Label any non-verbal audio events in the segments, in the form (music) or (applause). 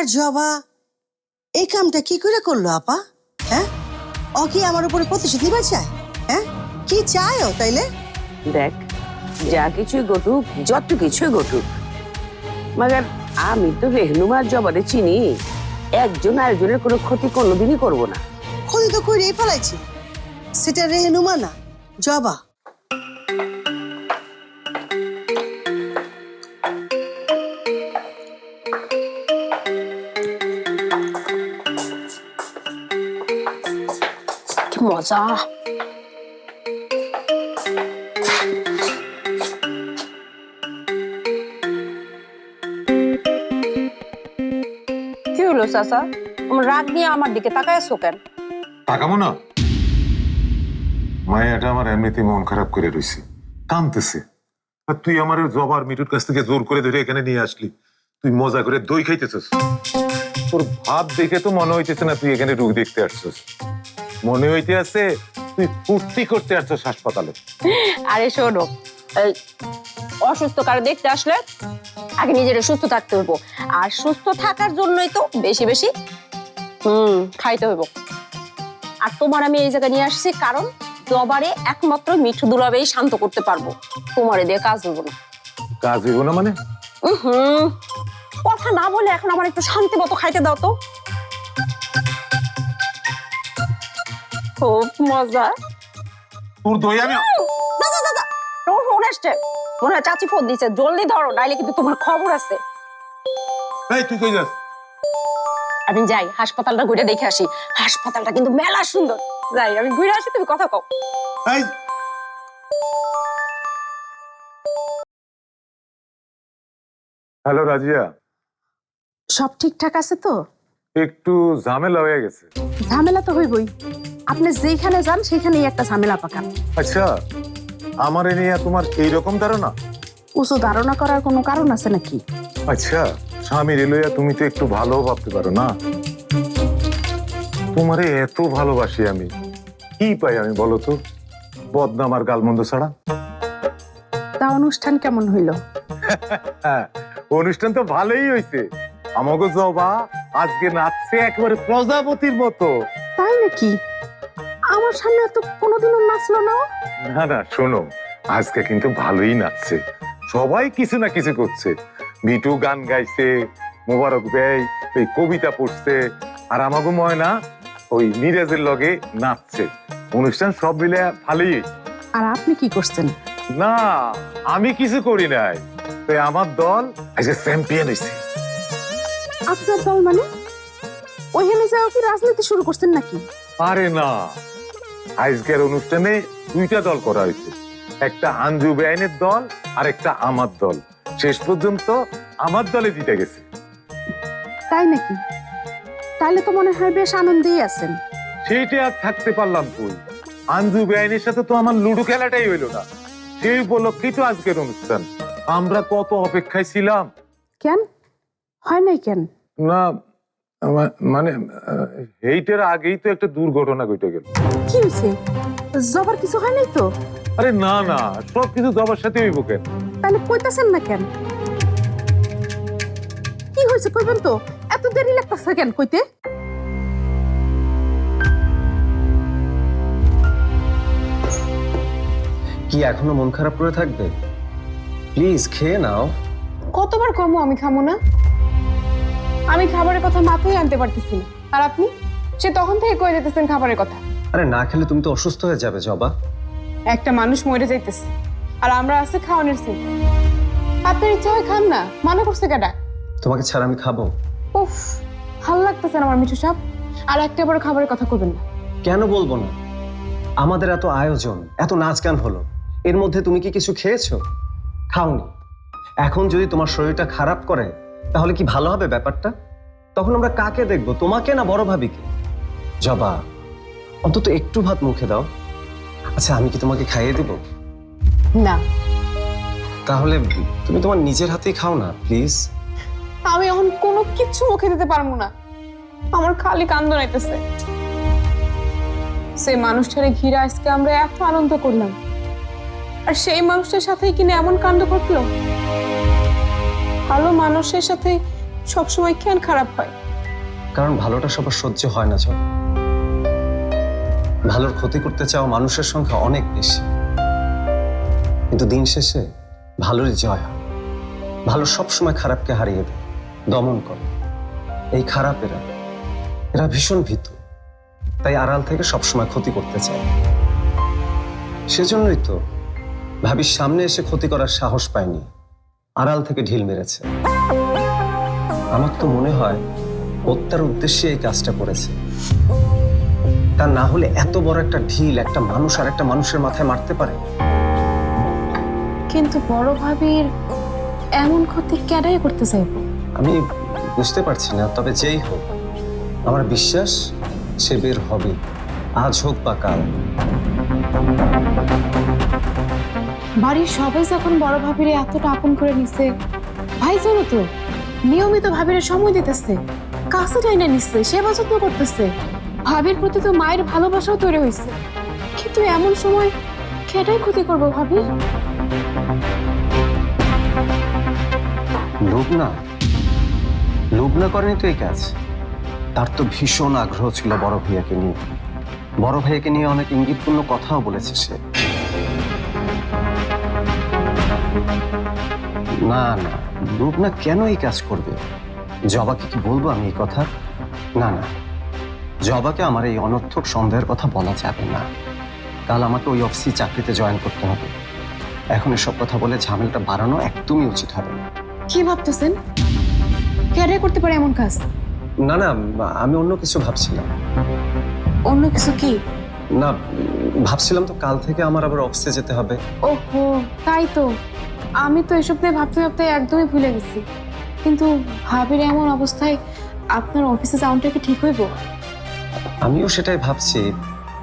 আর জবা। এই কামটা কি করে করল আপা? হ্যাঁ? ও কি আমার উপরে প্রতিশোধ নিবার চায়? হ্যাঁ? কি চায় ও তাইলে? দেখ যা কিছুই ঘটুক যত কিছুই ঘটুক মাগার আমি তো রেহনুমার জবারে চিনি। একজন আরেকজনের কোনো ক্ষতি কোনোদিনই করব না। ক্ষতি তো করেই ফেলাইছি। সেটা রেহেনুমা না জবা। মজা কি হলো চাচা তোমার রাগ নিয়ে আমার দিকে তাকায় আছো কেন? তাকাবো না। মায়াটা আমার এমনিতে মন খারাপ করে রইছে। কামতেছে আর তুই আমার জবার মিটুর কাছ থেকে জোর করে ধরে এখানে নিয়ে আসলি। তুই মজা করে দই খাইতেছিস। তোর ভাব দেখে তো মনে হইতেছে না তুই এখানে রোগ দেখতে আসছিস। মনে হইতে আছে তুই ফুর্তি করতে আসছিস হাসপাতালে। আরে শোনো এই অসুস্থ কারও দেখতে আসলে আগে নিজের সুস্থ থাকতে হইব। আর সুস্থ থাকার জন্যই তো বেশি বেশি হুম খাইতে হইব। আর তোমার আমি এই জায়গায় নিয়ে আসছি কারণ জবারে একমাত্র মিঠু দুলাবেই শান্ত করতে পারব। তোমারে দিয়ে কাজ হইব না। কাজ হইব না মানে? হুম কথা না বলে এখন আমার একটু শান্তি মতো খাইতে দাও তো। খুব মজা। তোর দই আমি যা। ফোন আসছে। মনে হয় চাচি ফোন দিছে। জলদি ধরো নাইলে কিন্তু তোমার খবর আছে। এই তুই কই যাস? আমি যাই হাসপাতালটা ঘুরে দেখে আসি। হাসপাতালটা কিন্তু মেলা সুন্দর। যাই আমি ঘুরে আসি তুমি কথা কও। এই। হ্যালো রাজিয়া। সব ঠিকঠাক আছে তো? একটু ঝামেলা হয়ে গেছে। ঝামেলা তো হইবই। আপনি যেখানে যান সেখানেই একটা ঝামেলা পাকান। আচ্ছা আমার এ নিয়ে তোমার এই রকম ধারণা? উঁচু ধারণা করার কোনো কারণ আছে নাকি? আচ্ছা স্বামী রেলইয়া তুমি তো একটু ভালো ভাবতে পারো না। তোমারে এত ভালোবাসি আমি। কি পাই আমি বলো তো? বদনাম আর গালমন্দ ছাড়া? তা অনুষ্ঠান কেমন হইল? হ্যাঁ (laughs) অনুষ্ঠান তো ভালোই হয়েছে আমাকে জবা আজকে নাচছে একেবারে প্রজাপতির মতো। তাই নাকি? আমার সামনে তো কোনোদিনও নাচলো না ও। না না শোনো আজকে কিন্তু ভালোই নাচছে। সবাই কিছু না কিছু করছে। মিটু গান গাইছে মোবারক ব্যয় ওই কবিতা পড়ছে আর আমাকে ময়না ওই মিরাজের লগে নাচছে। অনুষ্ঠান সব মিলে ভালোই। হয়েছে। আর আপনি কি করছেন? না আমি কিছু করি নাই। তো আমার দল আজকে চ্যাম্পিয়ন হয়েছে আপনার দল মানে? ওইখানে যাও কি রাজনীতি শুরু করছেন নাকি? আরে না। আজকের অনুষ্ঠানে দুইটা দল করা হয়েছে। একটা আঞ্জু বেআইনের দল আর একটা আমার দল। শেষ পর্যন্ত আমার দলে জিতে গেছে। তাই নাকি? তাহলে তো মনে হয় বেশ আনন্দেই আছেন। সেইটা আর থাকতে পারলাম কই? আঞ্জু বেআইনের সাথে তো আমার লুডো খেলাটাই হইল না। সেই উপলক্ষেই তো আজকের অনুষ্ঠান। আমরা কত অপেক্ষায় ছিলাম? কেন? হয় নাই কেন? না মানে এইটার আগেই তো একটা দুর্ঘটনা ঘটে গেল। কি জবার কিছু হয় নাই তো? আরে না না সব কিছু জবার সাথে হইব কেন? তাহলে কইতাছেন না কেন? কি হয়েছে কইবেন তো? এত দেরি লাগতেছে কেন কইতে? কি এখনও মন খারাপ করে থাকবে? প্লিজ খেয়ে নাও। কতবার কমো আমি খামো না? আমি খাবারের কথা মাথায় আনতে পারতেছি না। আর আপনি? সে তখন থেকে কয়ে যেতেছেন খাবারের কথা। আরে না খেলে তুমি তো অসুস্থ হয়ে যাবে জবা। একটা মানুষ মরে যাইতেছে। আর আমরা আছে খাওয়ানোর সিন। আপনার ইচ্ছা হয় খান না? মানা করছে কেডা? তোমাকে ছাড়া আমি খাব। উফ ভালো লাগতেছে না আমার মিঠু সাপ আর একটা বড় খাবারের কথা করবেন না। কেন বলব না? আমাদের এত আয়োজন এত নাচ গান হলো। এর মধ্যে তুমি কি কিছু খেয়েছো? খাওনি। এখন যদি তোমার শরীরটা খারাপ করে তাহলে কি ভালো হবে ব্যাপারটা? তখন আমরা কাকে দেখব? তোমাকে না বড় ভাবিকে? জবা অন্তত একটু ভাত মুখে দাও। আচ্ছা আমি কি তোমাকে খাইয়ে দেব? না। তাহলে তুমি তোমার নিজের হাতেই খাও না প্লিজ। আমি এখন কোনো কিছু মুখে দিতে পারব না। আমার খালি কান্দ নাইতেছে। সেই মানুষটারে ঘিরে আজকে আমরা এত আনন্দ করলাম। আর সেই মানুষটার সাথেই কিনা এমন কাণ্ড ঘটলো ভালো মানুষের সাথে সবসময় কেন খারাপ হয়? কারণ ভালোটা সবার সহ্য হয় না, চল। ভালোর ক্ষতি করতে চাও মানুষের সংখ্যা অনেক বেশি। কিন্তু দিন শেষে ভালোরই জয় হয়। ভালো সবসময় খারাপকে হারিয়ে দেয়। দমন করে। এই খারাপেরা, এরা ভীষণ ভীত। তাই আড়াল থেকে সবসময় ক্ষতি করতে চায়। সেজন্যই তো ভাবির সামনে এসে ক্ষতি করার সাহস পায়নি। আড়াল থেকে ঢিল মেরেছে। আমার তো মনে হয় হত্যার উদ্দেশ্যে এই কাজটা করেছে। তা না হলে এত বড় একটা ঢিল একটা মানুষ আর একটা মানুষের মাথায় মারতে পারে? কিন্তু বড় ভাবির এমন ক্ষতি কেডাই করতে চাইব? আমি বুঝতে পারছি না তবে যেই হোক আমার বিশ্বাস সে বের হবে। আজ হোক বা কাল। বাড়ির সবাই যখন বড় ভাবিরে এতটা আপন করে নিছে, ভাই জানো তো, নিয়মিত ভাবিরে সময় দিতেছে, কাছে টাইনা নিচ্ছে সেবা যত্ন করতেছে। ভাবির প্রতি তো মায়ের ভালোবাসাও তৈরি হয়েছে কিন্তু এমন সময় কেটাই ক্ষতি করব ভাবি? লোভ না লোভ না করেনি তো এই কাজ? তার তো ভীষণ আগ্রহ ছিল বড় ভাইয়াকে নিয়ে। বড় ভাইয়াকে নিয়ে অনেক ইঙ্গিতপূর্ণ কথাও বলেছে সে। না না লোভ না কেন এই কাজ করবে? জবাকে কি বলব আমি এই কথা? না না জবাকে আমার এই অনর্থক সন্দেহের কথা বলা যাবে না। কাল আমাকে ওই অফিসে চাকরিতে জয়েন করতে হবে। এখন এসব কথা বলে ঝামেলাটা বাড়ানো একদমই উচিত হবে না। কি ভাবতেছেন? ক্যারিয়ার করতে পারে এমন কাজ? না না আমি অন্য কিছু ভাবছিলাম। অন্য কিছু কি? না ভাবছিলাম তো কাল থেকে আমার আবার অফিসে যেতে হবে। ওহো তাই তো। আমি তো এসব নিয়ে ভাবতে ভাবতে একদমই ভুলে গেছি। কিন্তু ভাবির এমন অবস্থায় আপনার অফিসে যাওয়াটা কি ঠিক হইব? আমিও সেটাই ভাবছি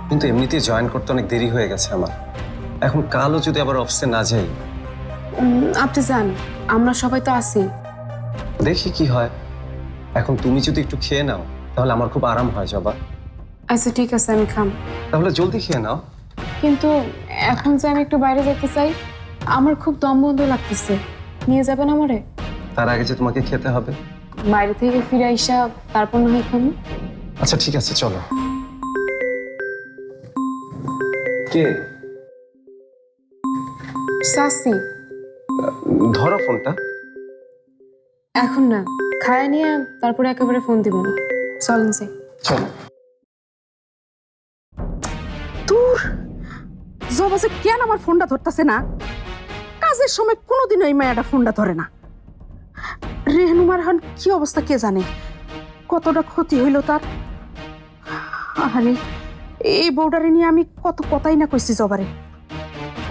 কিন্তু এমনিতেই জয়েন করতে অনেক দেরি হয়ে গেছে আমার। এখন কালও যদি আবার অফিসে না যাই। আপনি যান আমরা সবাই তো আছি। দেখি কি হয়। এখন তুমি যদি একটু খেয়ে নাও তাহলে আমার খুব আরাম হয় জবা। আচ্ছা ঠিক আছে আমি খাম। তাহলে জলদি খেয়ে নাও। কিন্তু এখন যে আমি একটু বাইরে যেতে চাই আমার খুব দম বন্ধ লাগতেছে। নিয়ে যাবেন আমারে? তার আগে যে তোমাকে খেতে হবে। বাইরে থেকে ফিরে আইসা তারপর না হয় খাব। আচ্ছা ঠিক আছে চলো। কে? সাসি। ধরো ফোনটা। এখন না খায়া নিয়ে তারপরে একেবারে ফোন দিব না। চলেন সে চলো। জবা যে কেন আমার ফোনটা ধরতেছে না? কাজের সময় কোনোদিন ওই মায়াটা ফোনটা ধরে না। রেহনুমার হন কি অবস্থা কে জানে? কতটা ক্ষতি হইল তার? আরে, এই বউডারে নিয়ে আমি কত কথাই না কইছি জবারে।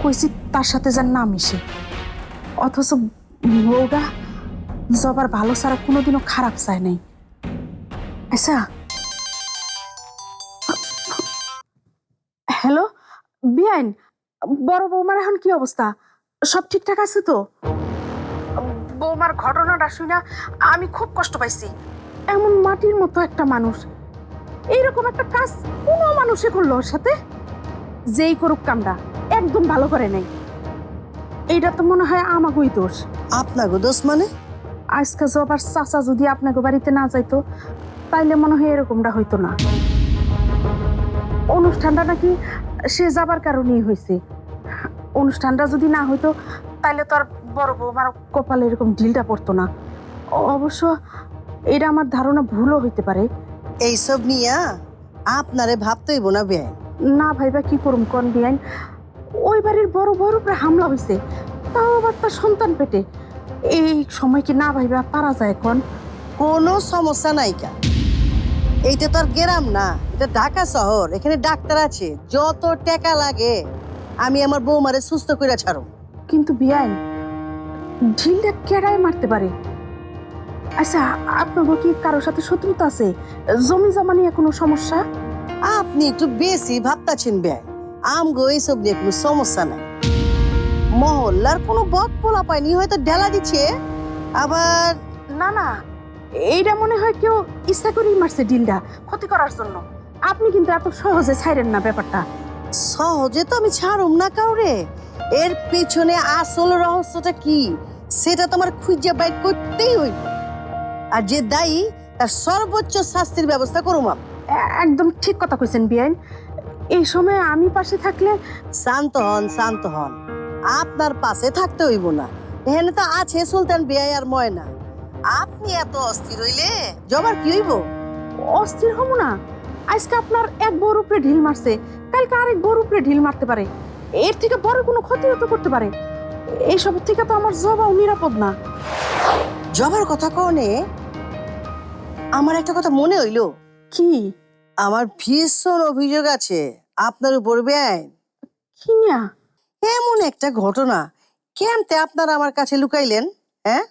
কইছি তার সাথে যার নাম মিশে। অথচ বউটা জবার ভালো ছাড়া কোনোদিনও খারাপ চায় নাই। আচ্ছা বিআইন বড় বৌমার এখন কি অবস্থা? সব ঠিকঠাক আছে তো? বৌমার ঘটনাটা শুনে আমি খুব কষ্ট পাইছি। এমন মাটির মতো একটা মানুষ। এইরকম একটা কাজ কোনো মানুষে করল ওর সাথে? যেই করুক কামটা একদম ভালো করে নাই। এইটা তো মনে হয় আমাগোই দোষ। আপনাকে দোষ মানে? আজকে জবার চাচা যদি আপনাকে বাড়িতে না যাইতো তাইলে মনে হয় এরকমটা হইতো না। অনুষ্ঠানটা নাকি সে যাবার কারণেই হয়েছে। অনুষ্ঠানটা যদি না হইতো তাইলে তো আর বড় বৌমার কপালে এরকম ঢিলটা পড়তো না। অবশ্য এটা আমার ধারণা ভুলও হইতে পারে। এইসব নিয়া আপনারে ভাবতেইব না বেআইন? না ভাইবা কি করুম কন বিয়াইন ওই বাড়ির বড় বড় উপরে হামলা হয়েছে তাও আবার তার সন্তান পেটে। এই সময় কি না ভাইবা পারা যায় কন? কোনো সমস্যা নাই কা। এইটা তো আর গেরাম না এটা ঢাকা শহর এখানে ডাক্তার আছে যত টাকা লাগে আমি আমার বৌমারে সুস্থ করে ছাড়ো কিন্তু বিয়াইন ঢিলটা কেডায় মারতে পারে? আচ্ছা আপনার কি কারোর সাথে শত্রুতা আছে? জমি জমা নিয়ে কোনো সমস্যা? আপনি একটু বেশি ভাবতাছেন ব্যয় আমগো এইসব নিয়ে কোনো সমস্যা নাই। মহল্লার কোনো বদ পোলা পায়নি হয়তো ঢেলা দিচ্ছে আবার না না এইটা মনে হয় কেউ ইচ্ছা করেই মারছে ডিলটা ক্ষতি করার জন্য। আপনি কিন্তু এত সহজে ছাইরেন না ব্যাপারটা। সহজে তো আমি ছাড়ুম না কাউরে। এর পেছনে আসল রহস্যটা কি? সেটা তোমার খুঁজে বাইর করতেই হইব। আর যে দায়ী তার সর্বোচ্চ শাস্তির ব্যবস্থা করুম আমি। একদম ঠিক কথা কইছেন বিয়াইন এই সময় আমি পাশে থাকলে শান্ত হন শান্ত হন। আপনার পাশে থাকতে হইব না। এখানে তো আছে সুলতান বিয়াই আর ময়না। আপনি এত অস্থির হইলে? জবার কি হইব? অস্থির হব না। আজকে আপনার এক বউর উপরে ঢিল মারছে। কালকে আরেক বউর উপরে ঢিল মারতে পারে। এর থেকে বড় কোনো ক্ষতি হতে করতে পারে। এইসব থেকে তো আমার জবাও নিরাপদ না। জবার কথা কনে আমার একটা কথা মনে হইল। কি? আমার ভীষণ অভিযোগ আছে। আপনার উপর বেআইন। কি নিয়া? এমন একটা ঘটনা। কেমতে আপনারা আমার কাছে লুকাইলেন হ্যাঁ?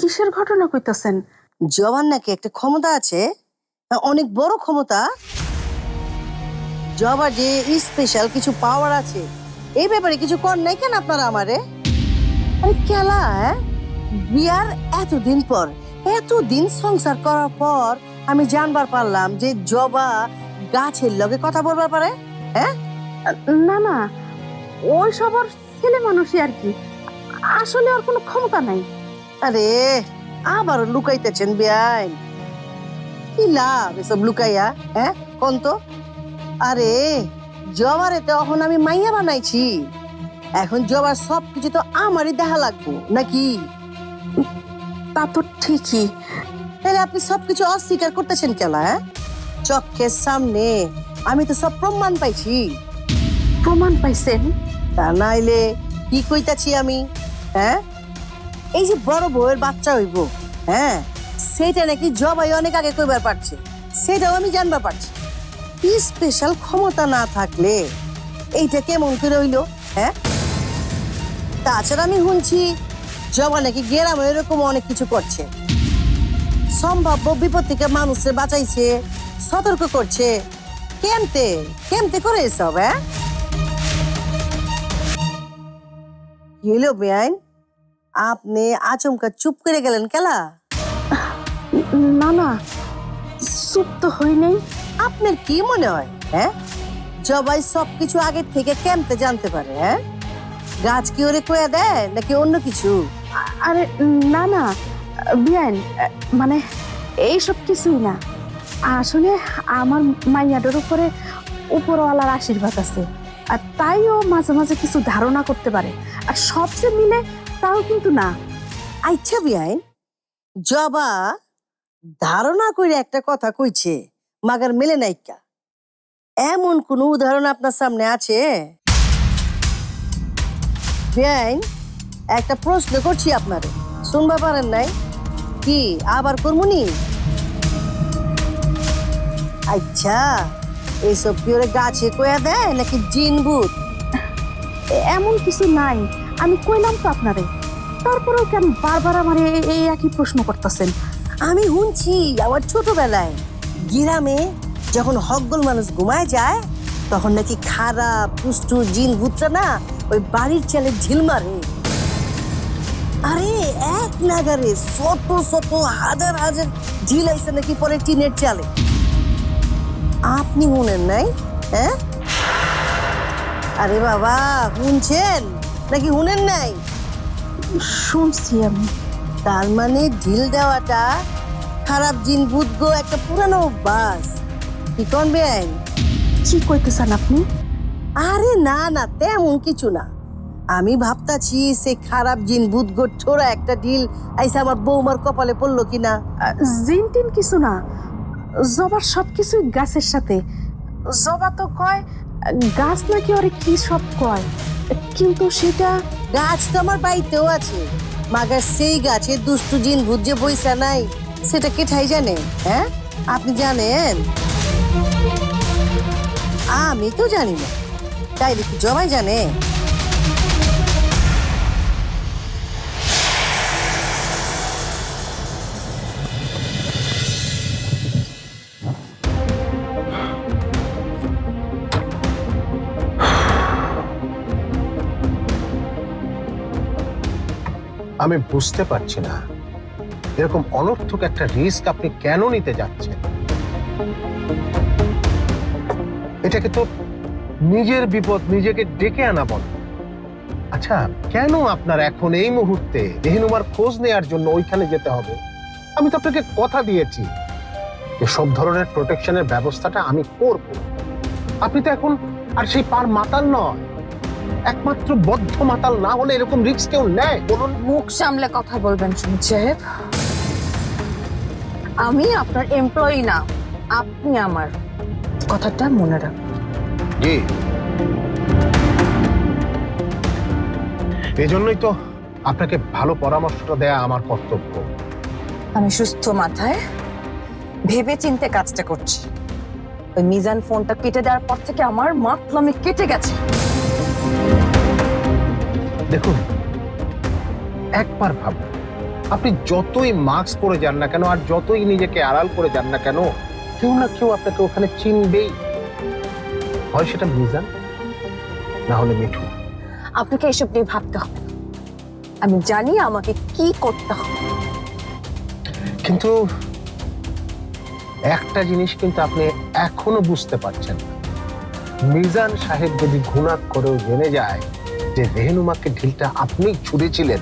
কিসের ঘটনা কইতাছেন? জবান নাকি একটা ক্ষমতা আছে অনেক বড় ক্ষমতা। জবার যে স্পেশাল কিছু পাওয়ার আছে এই ব্যাপারে কিছু কর নাই কেন আপনারা আমারে? আরে কেলা হ্যাঁ? বিয়ার এতদিন পর এতদিন সংসার করার পর আমি জানবার পারলাম যে জবা গাছের লগে কথা বলবার পারে হ্যাঁ? না না ওই সবার ছেলে মানুষই আর কি। আসলে ওর কোনো ক্ষমতা নাই। আরে আবারও লুকাইতেছেন বেআই কি লাভ এসব লুকাইয়া হ্যাঁ কোন তো? আরে জবারে তো এখন আমি মাইয়া বানাইছি। এখন জবার সব কিছু তো আমারই দেখা লাগবো নাকি? তা তো ঠিকই। তাহলে আপনি সবকিছু অস্বীকার করতেছেন কেলা হ্যাঁ? চক্ষের সামনে আমি তো সব প্রমাণ পাইছি। প্রমাণ পাইছেন? তা নাইলে কি কইতাছি আমি হ্যাঁ? এই যে বড় বউয়ের বাচ্চা হইব হ্যাঁ? সেটা নাকি জবাই অনেক আগে কইবার পারছে, সেটাও আমি জানবার পারছি। কি স্পেশাল ক্ষমতা না থাকলে এইটা কেমন করে হইল হ্যাঁ? তাছাড়া আমি শুনছি জবা নাকি গেরামে এরকম অনেক কিছু করছে। সম্ভাব্য বিপদ থেকে মানুষের বাঁচাইছে, সতর্ক করছে। কেমতে কেমতে করে এসব হ্যাঁ? হইল বেআইন? আপনি আচমকা চুপ করে গেলেন কেলা? না না চুপ তো হই নাই। আপনার কি মনে হয় হ্যাঁ? জবাই সবকিছু আগের থেকে কেমতে জানতে পারে হ্যাঁ? গাছ কি ওরে কয়া দেয় নাকি অন্য কিছু? আরে না না বিয়ান মানে এই সব কিছুই না। আসলে আমার মাইয়াটার উপরে উপরওয়ালার আশীর্বাদ আছে আর তাইও মাঝে মাঝে কিছু ধারণা করতে পারে। আর সবচেয়ে মিলে তাও কিন্তু না। আচ্ছা বিআইন জবা ধারণা করে একটা কথা কইছে মাগার মেলে নাইকা এমন কোন উদাহরণ আপনার সামনে আছে? বেআইন একটা প্রশ্ন করছি আপনার শুনবা পারেন নাই? কি আবার করমুনি আচ্ছা এইসব কি ওরে গাছে কয়া দেয় নাকি জিন ভূত এমন কিছু নাই। আমি কইলাম তো আপনারে। তারপরেও কেন বারবার আমার এই- একই প্রশ্ন করতেছেন? আমি শুনছি আমার ছোটবেলায় গ্রামে যখন হকগোল মানুষ ঘুমায় যায়, তখন নাকি খারাপ দুষ্টু জিন, ভূতরা না ওই বাড়ির চালে ঝিল মারে। আরে, এক নাগারে শত শত, হাজার হাজার ঝিল আইসে নাকি পরে টিনের চালে। আপনি শুনেন নাই হ্যাঁ? আরে বাবা, শুনছেন? নাকি শুনেন নাই? শুনছি আমি। তার মানে ঢিল দেওয়াটা খারাপ জিন বুদ্ধ একটা পুরানো অভ্যাস কি বেআইন? কি কইতেছেন আপনি? আরে না না তেমন কিছু না। আমি ভাবতাছি সে খারাপ জিন বুদ্ধ ছোড়া একটা ঢিল আইসা আমার বৌমার কপালে পড়ল কিনা। জিন টিন কিছু না। জবার সব কিছুই গাছের সাথে। জবা তো কয় গাছ নাকি ওরে কি সব কয়? কিন্তু সেটা গাছ তো আমার বাড়িতেও আছে। মাগার সেই গাছে দুষ্টু জিন ভূত যে বইসা নাই। সেটা কে ঠাই জানে হ্যাঁ? আপনি জানেন? আমি তো জানি না। তাই কি জবাই জানে? আমি বুঝতে পারছি না। এরকম অনর্থক একটা রিস্ক আপনি কেন নিতে যাচ্ছেন? এটাকে তো নিজের বিপদ নিজেকে ডেকে আনা বল। আচ্ছা কেন আপনার এখন এই মুহূর্তে রেহনুমার খোঁজ নেয়ার জন্য ওইখানে যেতে হবে? আমি তো আপনাকে কথা দিয়েছি। যে সব ধরনের প্রোটেকশনের ব্যবস্থাটা আমি করব। আপনি তো এখন আর সেই পার মাতাল নয় একমাত্র বদ্ধ মাতাল না হলে এরকম রিস্ক কেউ নেয়? বলুন। মুখ সামলে কথা বলবেন সুমিত সাহেব। আমি আপনার এমপ্লয়ি না আপনি আমার। কথাটা মনে জি। এই জন্যই তো আপনাকে ভালো পরামর্শটা দেয়া আমার কর্তব্য। আমি সুস্থ মাথায় ভেবে চিন্তে কাজটা করছি। ওই মিজান ফোনটা কেটে দেওয়ার পর থেকে আমার মাতলামি কেটে গেছে। দেখুন একবার ভাবুন আপনি যতই মাস্ক পরে যান না কেন আর যতই নিজেকে আড়াল করে যান না কেন কেউ না কেউ আপনাকে ওখানে চিনবেই। হয় সেটা মিজান না হলে মিঠু। আপনাকে এসব নিয়ে ভাবতে হবে না। আমি জানি আমাকে কি করতে হবে। কিন্তু একটা জিনিস কিন্তু আপনি এখনও বুঝতে পারছেন না। মিজান সাহেব যদি ঘুণাত করেও জেনে যায় যে রেহনুমাকে ঢিলটা আপনি ছুঁড়েছিলেন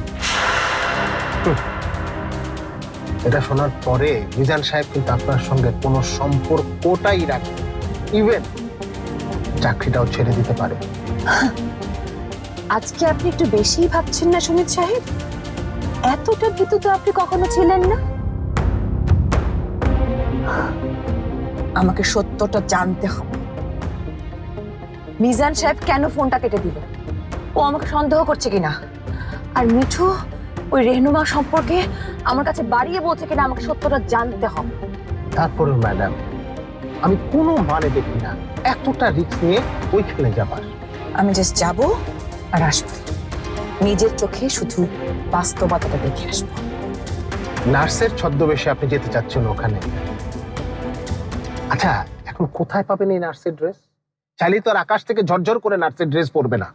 এটা শোনার পরে মিজান সাহেব কিন্তু আপনার সঙ্গে কোনো সম্পর্কটাই রাখে ইভেন চাকরিটাও ছেড়ে দিতে পারে। আজকে আপনি একটু বেশিই ভাবছেন না সুমিত সাহেব? এতটা ভীতু তো আপনি কখনো ছিলেন না? আমাকে সত্যটা জানতে হবে। মিজান সাহেব কেন ফোনটা কেটে দিল? ও আমাকে সন্দেহ করছে কিনা? আর মিঠু ওই রেহনুমা সম্পর্কে আমার কাছে বাড়িয়ে বলছে কিনা আমাকে সত্যটা জানতে হবে। তারপরে ম্যাডাম আমি কোনো মানে দেখি না। এতটা রিস্ক নিয়ে ওইখানে যাবার। আমি জাস্ট যাব আর আসব। নিজের চোখে শুধু বাস্তবতাটা দেখে আসব। নার্সের ছদ্মবেশে আপনি যেতে চাচ্ছেন ওখানে। আচ্ছা এখন কোথায় পাবেন এই নার্সের ড্রেস চাইলেই তো আর আকাশ থেকে ঝরঝর করে নার্সের ড্রেস পরবে না।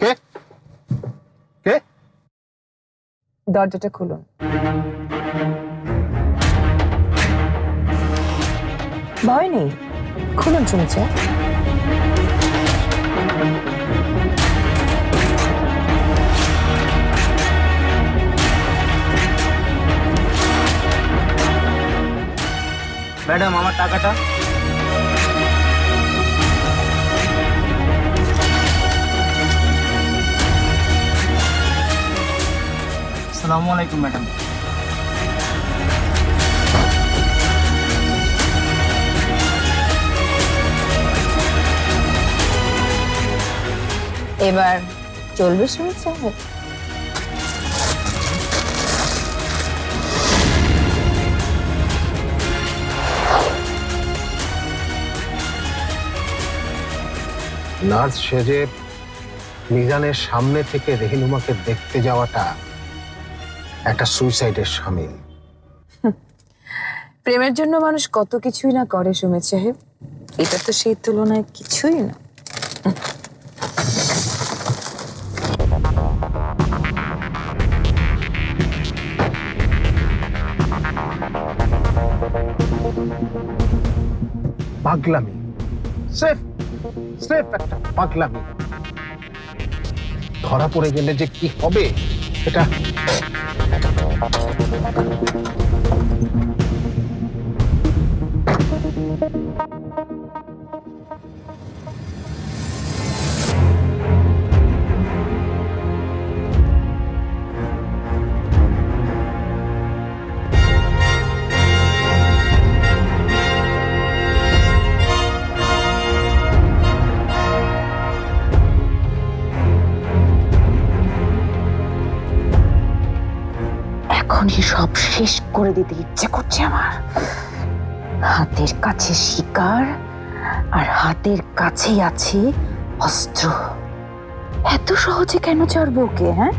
কে? কে? দরজাটা খুলুন। ভয় নেই। খুলুন শুনেছে। ম্যাডাম আমার টাকাটা? আসসালামু আলাইকুম ম্যাডাম। এবার চলবে শুনেছে নার্স সেজে মিজানের সামনে থেকে রেহিনুমাকে দেখতে যাওয়াটা একটা সুইসাইডের সামিল (laughs) প্রেমের জন্য মানুষ কত কিছুই না করে সুমিত সাহেব। এটা তো সেই তুলনায় কিছুই না। পাগলামি। সেফ সেফ একটা পাগলামি। ধরা পড়ে গেলে যে কি হবে? এটা এখনই সব শেষ করে দিতে ইচ্ছে করছে আমার। হাতের কাছে শিকার আর হাতের কাছেই আছে অস্ত্র। এত সহজে কেন চার ওকে হ্যাঁ?